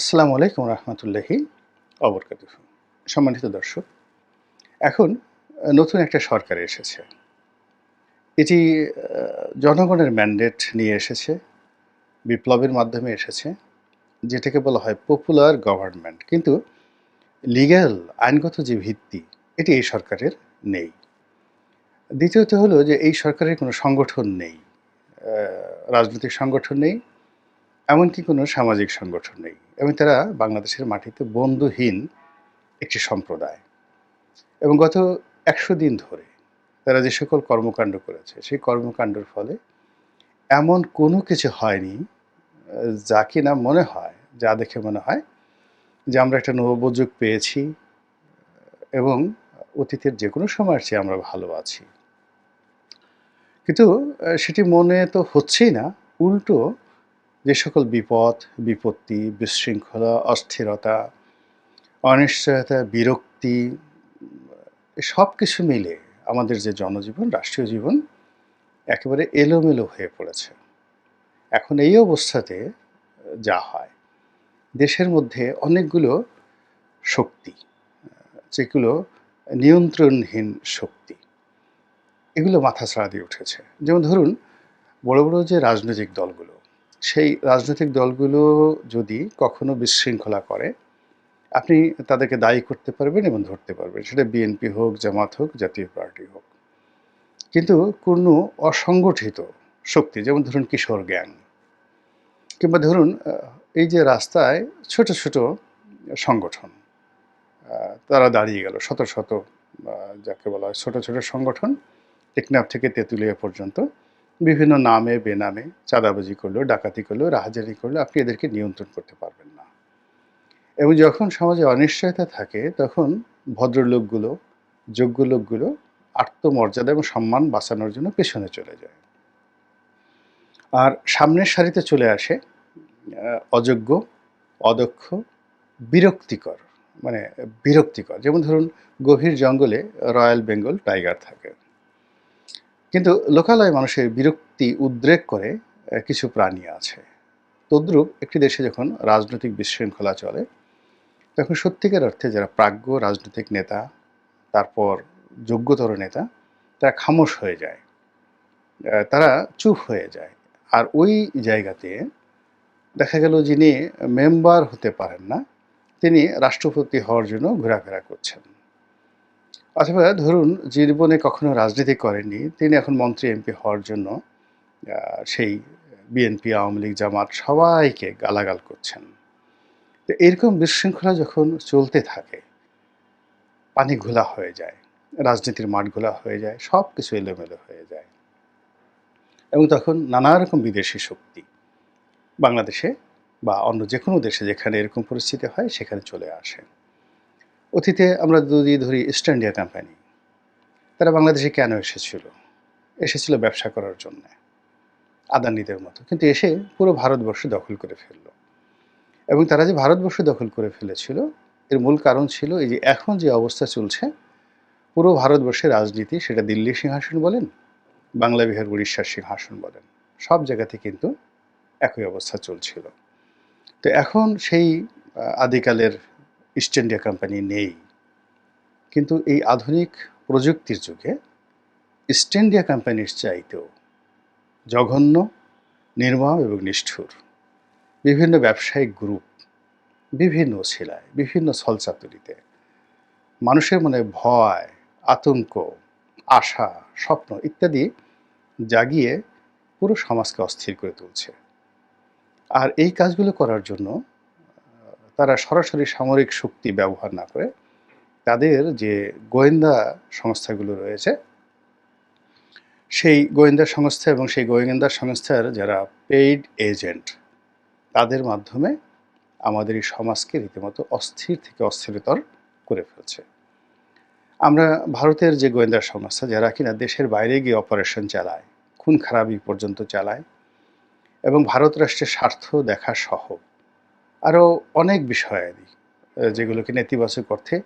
আসসালামু আলাইকুম রহমতুল্লাহি অবরকাত সম্মানিত দর্শক, এখন নতুন একটা সরকার এসেছে। এটি জনগণের ম্যান্ডেট নিয়ে এসেছে, বিপ্লবের মাধ্যমে এসেছে, যেটাকে বলা হয় পপুলার গভর্নমেন্ট কিন্তু লিগ্যাল আইনগত যে ভিত্তি, এটি এই সরকারের নেই। দ্বিতীয়ত হলো যে, এই সরকারের কোনো সংগঠন নেই রাজনৈতিক সংগঠন নেই এমনকি কোনো সামাজিক সংগঠন নেই এবং তারা বাংলাদেশের মাটিতে বন্ধুহীন একটি সম্প্রদায়। এবং গত একশো দিন ধরে তারা যে সকল কর্মকাণ্ড করেছে, সেই কর্মকাণ্ডের ফলে এমন কোনো কিছু হয়নি, যা কিনা মনে হয়, যা দেখে মনে হয় যে আমরা একটা নবযুগ পেয়েছি এবং অতীতের যে কোনো সময়ের চেয়ে আমরা ভালো আছি। কিন্তু, সেটি মনে তো হচ্ছেই না, উল্টো যে সকল বিপদ, বিপত্তি, বিশৃঙ্খলা, অস্থিরতা, অনিশ্চয়তা, বিরক্তি সব কিছু মিলে আমাদের যে জনজীবন, রাষ্ট্রীয় জীবন, একেবারে এলোমেলো হয়ে পড়েছে। এখন এই অবস্থাতে যা হয়, দেশের মধ্যে অনেকগুলো শক্তি, যেগুলো নিয়ন্ত্রণহীন শক্তি, এগুলো মাথা ছাড়া দিয়ে উঠেছে। যেমন ধরুন, বড় বড় যে রাজনৈতিক দলগুলো সেই রাজনৈতিক দলগুলো যদি কখনো বিশৃঙ্খলা করে, আপনি তাদেরকে দায়ী করতে পারবেন এবং ধরতে পারবেন। সেটা বিএনপি হোক, জামাত হোক, জাতীয় পার্টি হোক। কিন্তু কোনো অসংগঠিত শক্তি, যেমন ধরুন কিশোর গ্যাং, কিংবা ধরুন এই যে রাস্তায় ছোট ছোট সংগঠন তারা দাঁড়িয়ে গেল, শত শত যাকে বলা হয় ছোট ছোট সংগঠন, টেকনাফ থেকে তেঁতুলিয়া পর্যন্ত। বিভিন্ন নামে, বেনামে চাঁদাবাজি করল, ডাকাতি করল রাহাজানি করল, আপনি এদেরকে নিয়ন্ত্রণ করতে পারবেন না। এবং যখন সমাজে অনিশ্চয়তা থাকে, তখন ভদ্রলোকগুলো, যোগ্য লোকগুলো আত্মমর্যাদা এবং সম্মান বাঁচানোর জন্য পেছনে চলে যায়। আর সামনের সারিতে চলে আসে অযোগ্য, অদক্ষ, বিরক্তিকর মানে বিরক্তিকর। যেমন ধরুন, গভীর জঙ্গলে রয়্যাল বেঙ্গল টাইগার থাকে। কিন্তু লোকালয়ে মানুষের বিরক্তি উদ্রেক করে কিছু প্রাণী আছে। তদ্রূপ একটি দেশে যখন রাজনৈতিক বিশৃঙ্খলা চলে, তখন সত্যিকার অর্থে যারা প্রাজ্ঞ রাজনৈতিক নেতা, তারপর যোগ্যতর নেতা, তারা খামোশ হয়ে যায়। তারা চুপ হয়ে যায়। আর ওই জায়গাতে দেখা গেল যিনি মেম্বার হতে পারেন না, তিনি রাষ্ট্রপতি হওয়ার জন্য ঘোরাফেরা করছেন। অথবা ধরুন জীবনে কখনো রাজনীতি করেননি, তিনি এখন মন্ত্রী, এমপি হওয়ার জন্য সেই বিএনপি, আওয়ামী লীগ, জামাত সবাইকে গালাগাল করছেন। তো এরকম বিশৃঙ্খলা যখন চলতে থাকে, পানি ঘোলা হয়ে যায়, রাজনীতির মাঠ ঘোলা হয়ে যায় সব কিছু এলোমেলো হয়ে যায়। এবং তখন নানা রকম বিদেশি শক্তি, বাংলাদেশে বা অন্য যে কোনো দেশে যেখানে এরকম পরিস্থিতি হয়, সেখানে চলে আসে। অতীতে আমরা যদি ধরি ইস্ট ইন্ডিয়া কোম্পানি তারা বাংলাদেশে কেন এসেছিল? এসেছিল ব্যবসা করার জন্য, আদানিদের মতো। কিন্তু এসে পুরো ভারতবর্ষ দখল করে ফেলল। এবং তারা যে ভারতবর্ষ দখল করে ফেলেছিল, এর মূল কারণ ছিল এই যে এখন যে অবস্থা চলছে, পুরো ভারতবর্ষের রাজনীতি, সেটা দিল্লি সিংহাসন বলেন, বাংলা বিহার, উড়িষ্যার সিংহাসন বলেন, সব জায়গাতে কিন্তু একই অবস্থা চলছিল। তো এখন সেই আদিকালের ইস্ট ইন্ডিয়া কোম্পানি নেই। কিন্তু এই আধুনিক প্রযুক্তির যুগে ইস্ট ইন্ডিয়া কোম্পানির চাইতেও জঘন্য, নির্মম এবং নিষ্ঠুর। বিভিন্ন ব্যবসায়িক গ্রুপ বিভিন্ন ছেলায় বিভিন্ন ছলচাতুরিতে মানুষের মনে ভয়, আতঙ্ক, আশা, স্বপ্ন ইত্যাদি জাগিয়ে পুরো সমাজকে অস্থির করে তুলছে। আর এই কাজগুলো করার জন্য তারা সরাসরি সামরিক শক্তি ব্যবহার না করে তাদের যে গোয়েন্দা সংস্থাগুলো রয়েছে, সেই গোয়েন্দা সংস্থা এবং সেই গোয়েন্দা সংস্থার যারা পেইড এজেন্ট তাদের মাধ্যমে আমাদের এই সমাজকে রীতিমতো অস্থির থেকে অস্থিরতর করে ফেলছে। আমরা ভারতের যে গোয়েন্দা সংস্থা, যারা কিনা দেশের বাইরে গিয়ে অপারেশন চালায়, খুন খারাপি পর্যন্ত চালায় এবং ভারত রাষ্ট্রের স্বার্থ দেখা সহ আরও অনেক বিষয়াদি আহ, যেগুলোকে নেতিবাচক অর্থে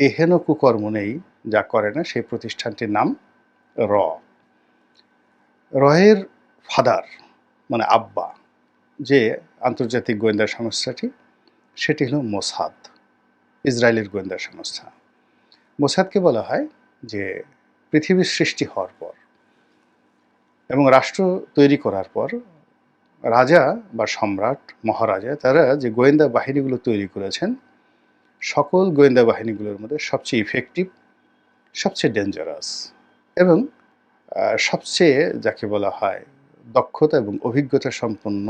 এহেন কুকর্ম নেই যা করে না সেই প্রতিষ্ঠানটির নাম র। রয়ের ফাদার মানে আব্বা যে আন্তর্জাতিক গোয়েন্দা সংস্থাটি সেটি হলো মোসাদ ইসরায়েলের গোয়েন্দা সংস্থা। মোসাদকে বলা হয় যে পৃথিবীর সৃষ্টি হওয়ার পর এবং রাষ্ট্র তৈরি করার পর রাজা বা সম্রাট, মহারাজা, তারা যে গোয়েন্দা বাহিনীগুলো তৈরি করেছেন, সকল গোয়েন্দা বাহিনীগুলোর মধ্যে সবচেয়ে ইফেক্টিভ সবচেয়ে ডেঞ্জারাস এবং সবচেয়ে যাকে বলা হয় দক্ষতা এবং অভিজ্ঞতা সম্পন্ন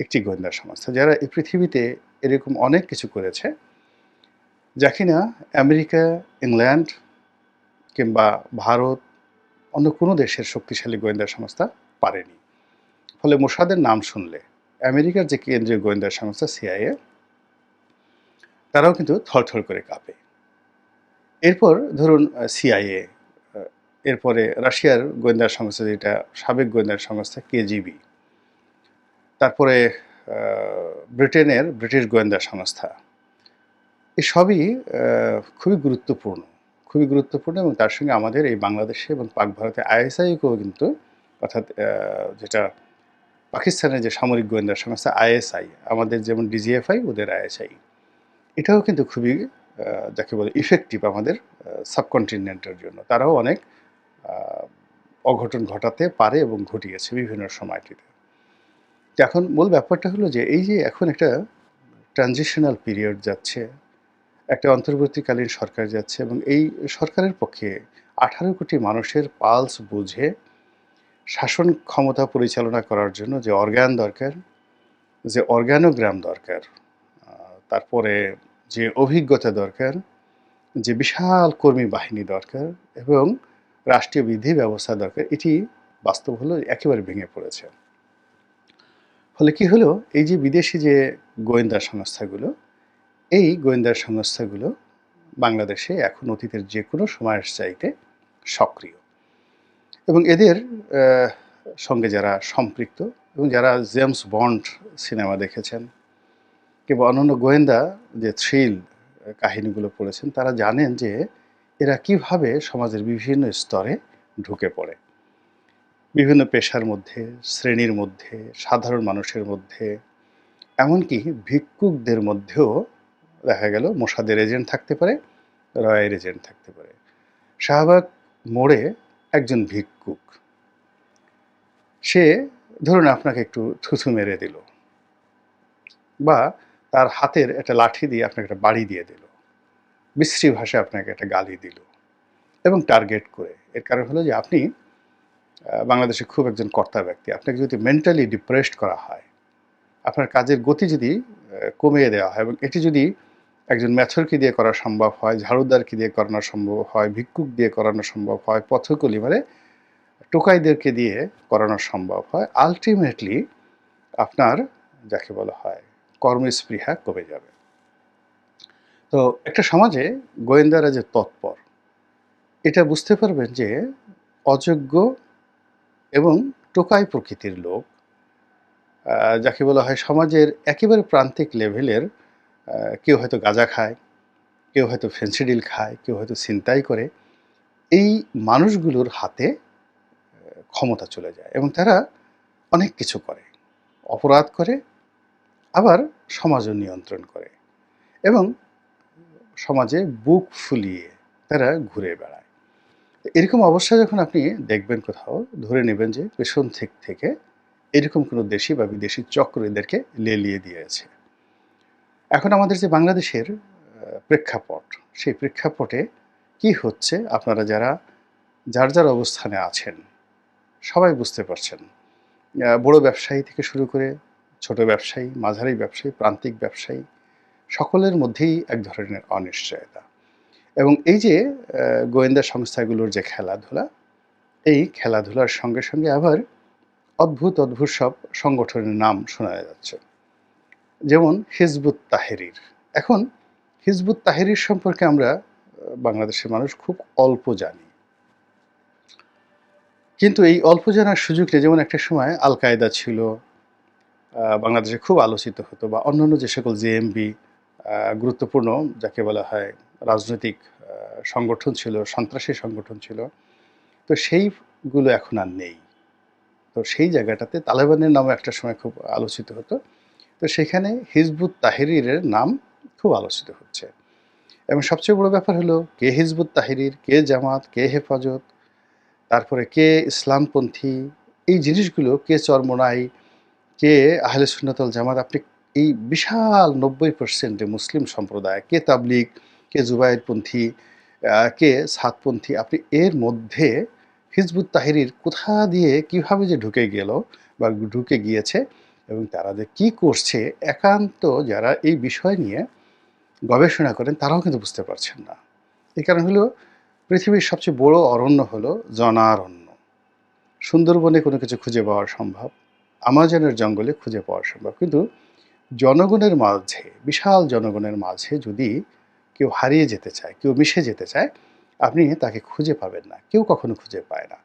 একটি গোয়েন্দা সংস্থা। যারা এই পৃথিবীতে এরকম অনেক কিছু করেছে, যা কিনা আমেরিকা, ইংল্যান্ড কিংবা ভারত, অন্য কোনো দেশের শক্তিশালী গোয়েন্দা সংস্থা পারেনি। ফলে মোসাদের নাম শুনলে আমেরিকার যে কেন্দ্রীয় গোয়েন্দা সংস্থা সিআইএ, তারাও কিন্তু থরথর করে কাঁপে। এরপর ধরুন সিআইএ এরপরে রাশিয়ার গোয়েন্দা সংস্থা, যেটা সাবেক গোয়েন্দা সংস্থা কেজিবি, তারপরে ব্রিটেনের ব্রিটিশ গোয়েন্দা সংস্থা এই সবই খুবই গুরুত্বপূর্ণ খুবই গুরুত্বপূর্ণ এবং তার সঙ্গে আমাদের এই বাংলাদেশে এবং পাক ভারতে আইএসআইকেও কিন্তু, অর্থাৎ যেটা পাকিস্তানের যে সামরিক গোয়েন্দা সংস্থা আইএসআই, আমাদের যেমন ডিজিএফআই, ওদের আইএসআই, এটাও কিন্তু খুবই যাকে বলে ইফেক্টিভ আমাদের সাবকন্টিনেন্টের জন্য। তারাও অনেক অঘটন ঘটাতে পারে এবং ঘটিয়েছে বিভিন্ন সময়টিতে। এখন মূল ব্যাপারটা হলো যে, এই যে এখন একটা ট্রানজিশনাল পিরিয়ড যাচ্ছে, একটা অন্তর্বর্তীকালীন সরকার যাচ্ছে এবং এই সরকারের পক্ষে আঠারো কোটি মানুষের পালস বুঝে শাসন ক্ষমতা পরিচালনা করার জন্য যে অর্গান দরকার, যে অর্গানোগ্রাম দরকার তারপরে যে অভিজ্ঞতা দরকার, যে বিশাল কর্মী বাহিনী দরকার এবং রাষ্ট্রীয় বিধি ব্যবস্থা দরকার, এটি বাস্তব হলো একেবারে ভেঙে পড়েছে। ফলে কি হলো? এই যে বিদেশি যে গোয়েন্দা সংস্থাগুলো, এই গোয়েন্দা সংস্থাগুলো বাংলাদেশে এখন অতীতের যে কোনো সময়ের চাইতে সক্রিয়। এবং এদের সঙ্গে যারা সম্পৃক্ত এবং যারা জেমস বন্ড সিনেমা দেখেছেন কিংবা অন্যান্য গোয়েন্দা যে থ্রিল কাহিনীগুলো পড়েছেন, তারা জানেন যে এরা কীভাবে সমাজের বিভিন্ন স্তরে ঢুকে পড়ে। বিভিন্ন পেশার মধ্যে, শ্রেণির মধ্যে, সাধারণ মানুষের মধ্যে, এমনকি ভিক্ষুকদের মধ্যেও দেখা গেল মোসাদের এজেন্ট থাকতে পারে, রয়ের এজেন্ট থাকতে পারে। শাহবাগ মোড়ে একজন ভিক্ষুক। সে ধরুন আপনাকে একটু থুথু মেরে দিল বা তার হাতের একটা লাঠি দিয়ে আপনাকে একটা বাড়ি দিয়ে দিল। বিশ্রী ভাষায় আপনাকে একটা গালি দিল এবং টার্গেট করে। এর কারণ হলো যে আপনি বাংলাদেশে খুব একজন কর্তা ব্যক্তি। আপনাকে যদি মেন্টালি ডিপ্রেসড করা হয়, আপনার কাজের গতি যদি কমিয়ে দেওয়া হয় এবং এটি যদি একজন ম্যাথরকে দিয়ে করা সম্ভব হয়, ঝাড়ুদারকে দিয়ে করানো সম্ভব হয়, ভিক্ষুক দিয়ে করানো সম্ভব হয়, পথকলি মানে টোকাইদেরকে দিয়ে করানো সম্ভব হয়। আলটিমেটলি আপনার যাকে বলা হয় কর্মস্পৃহা কমে যাবে। তো একটা সমাজে গোয়েন্দারা যে তৎপর, এটা বুঝতে পারবেন যে অযোগ্য এবং টোকাই প্রকৃতির লোক যাকে বলা হয় সমাজের একেবারে প্রান্তিক লেভেলের কেউ হয়তো গাঁজা খায়, কেউ হয়তো ফেন্সিডিল খায়, কেউ হয়তো ছিনতাই করে, এই মানুষগুলোর হাতে ক্ষমতা চলে যায় এবং তারা অনেক কিছু করে। অপরাধ করে, আবার সমাজও নিয়ন্ত্রণ করে এবং সমাজে বুক ফুলিয়ে তারা ঘুরে বেড়ায়। এরকম অবস্থা যখন আপনি দেখবেন কোথাও, ধরে নেবেন যে পেছন থেকে এরকম কোনো দেশি বা বিদেশি চক্র এদেরকে লেলিয়ে দিয়েছে। এখন আমাদের যে বাংলাদেশের প্রেক্ষাপট, সেই প্রেক্ষাপটে কি হচ্ছে আপনারা যারা, যার যার অবস্থানে আছেন, সবাই বুঝতে পারছেন। বড় ব্যবসায়ী থেকে শুরু করে ছোট ব্যবসায়ী, মাঝারি ব্যবসায়ী, প্রান্তিক ব্যবসায়ী, সকলের মধ্যেই এক ধরনের অনিশ্চয়তা। এবং এই যে গোয়েন্দা সংস্থাগুলোর যে খেলাধুলা, এই খেলাধুলার সঙ্গে সঙ্গে আবার অদ্ভুত অদ্ভুত সব সংগঠনের নাম শোনা যাচ্ছে। যেমন হিজবুত তাহেরির। এখন হিজবুত তাহেরির সম্পর্কে আমরা বাংলাদেশের মানুষ খুব অল্প জানি। কিন্তু এই অল্প জানার সুযোগ নেই যেমন একটা সময় আল কায়দা ছিল বাংলাদেশে খুব আলোচিত হতো বা অন্যান্য যে সকল জেএমবি গুরুত্বপূর্ণ যাকে বলা হয় রাজনৈতিক সংগঠন ছিল, সন্ত্রাসী সংগঠন ছিল, তো সেইগুলো এখন আর নেই। তো সেই জায়গাটাতে তালেবানের নামে একটা সময় খুব আলোচিত হতো। তো সেখানে হিজবুত তাহেরিরের নাম খুব আলোচিত হচ্ছে। এবং সবচেয়ে বড় ব্যাপার হলো কে হিজবুত তাহেরির কে জামাত কে হেফাজত তারপরে কে ইসলামপন্থী এই জিনিসগুলো কে চরমোনাই কে আহলে সুন্নতল জামাত আপনি এই বিশাল নব্বই পার্সেন্টে মুসলিম সম্প্রদায় কে তাবলিগ কে জুবাইরপন্থী আহ, কে সাতপন্থী আপনি এর মধ্যে হিজবুত তাহিরির কোথা দিয়ে কীভাবে যে ঢুকে গেল বা ঢুকে গিয়েছে এবং তারা যে কি করছে, একান্ত যারা এই বিষয় নিয়ে গবেষণা করেন, তারাও কিন্তু বুঝতে পারছেন না। এই কারণ হলো, পৃথিবীর সবচেয়ে বড় অরণ্য হলো জনারণ্য। সুন্দরবনে কোনো কিছু খুঁজে পাওয়া সম্ভব, আমাজনের জঙ্গলে খুঁজে পাওয়া সম্ভব। কিন্তু জনগণের মাঝে, বিশাল জনগণের মাঝে যদি কেউ হারিয়ে যেতে চায়, কেউ মিশে যেতে চায়, আপনি তাকে খুঁজে পাবেন না, কেউ কখনো খুঁজে পায় না।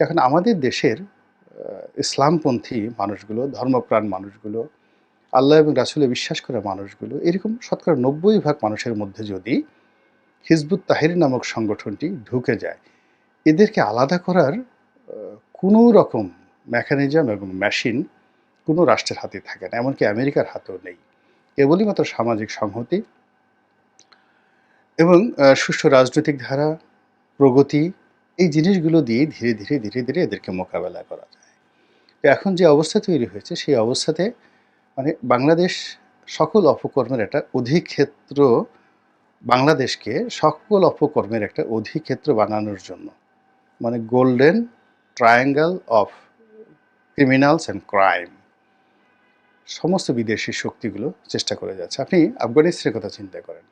এখন আমাদের দেশের ইসলামপন্থী মানুষগুলো, ধর্মপ্রাণ মানুষগুলো, আল্লাহ এবং রাসুলে বিশ্বাস করা মানুষগুলো, এরকম শতকরা নব্বই ভাগ মানুষের মধ্যে যদি হিজবুত তাহিরি নামক সংগঠনটি ঢুকে যায়, এদেরকে আলাদা করার কোনো রকম মেকানিজম এবং মেশিন কোনো রাষ্ট্রের হাতে থাকে না, এমনকি আমেরিকার হাতেও নেই। কেবলই মাত্র সামাজিক সংহতি এবং সুষ্ঠু রাজনৈতিক ধারা, প্রগতি, এই জিনিসগুলো দিয়ে ধীরে ধীরে ধীরে ধীরে এদেরকে মোকাবেলা করা যায়। এখন যে অবস্থা তৈরি হয়েছে, সেই অবস্থাতে মানে বাংলাদেশ সকল অপকর্মের একটা অধিক্ষেত্র বাংলাদেশকে সকল অপকর্মের একটা অধিক্ষেত্র বানানোর জন্য। মানে golden triangle of criminals and crime সমস্ত বিদেশি শক্তিগুলো চেষ্টা করে যাচ্ছে। আপনি আফগানিস্তানের কথা চিন্তা করেন।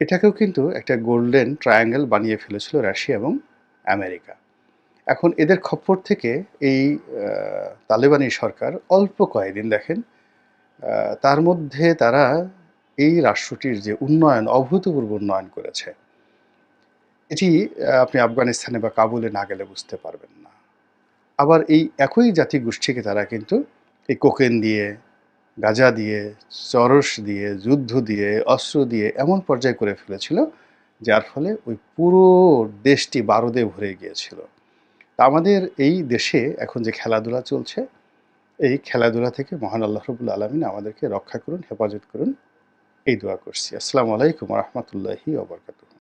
এটাকেও কিন্তু একটা গোল্ডেন ট্রায়াঙ্গেল বানিয়ে ফেলেছিল রাশিয়া এবং আমেরিকা। এখন এদের খপ্পর থেকে এই তালেবানি সরকার অল্প কয়েকদিন দেখেন তার মধ্যে তারা এই রাষ্ট্রটির যে উন্নয়ন, অভূতপূর্ব উন্নয়ন করেছে, এটি আপনি আফগানিস্তানে বা কাবুলে না গেলে বুঝতে পারবেন না। আবার এই একই জাতি গোষ্ঠীকে তারা কিন্তু এই কোকেন দিয়ে, গাজা দিয়ে, চরস দিয়ে, যুদ্ধ দিয়ে, অস্ত্র দিয়ে এমন পর্যায়ে করে ফেলেছিল, যার ফলে ওই পুরো দেশটি বারদে ভরে গিয়েছিল। তা আমাদের এই দেশে এখন যে খেলাধুলা চলছে, এই খেলাধুলা থেকে মহান আল্লাহ রবুল আলমিন আমাদেরকে রক্ষা করুন, হেফাজত করুন। এই দোয়া করছি। আসসালামু আলাইকুম রহমতুল্লাহি ওবরকাতুহ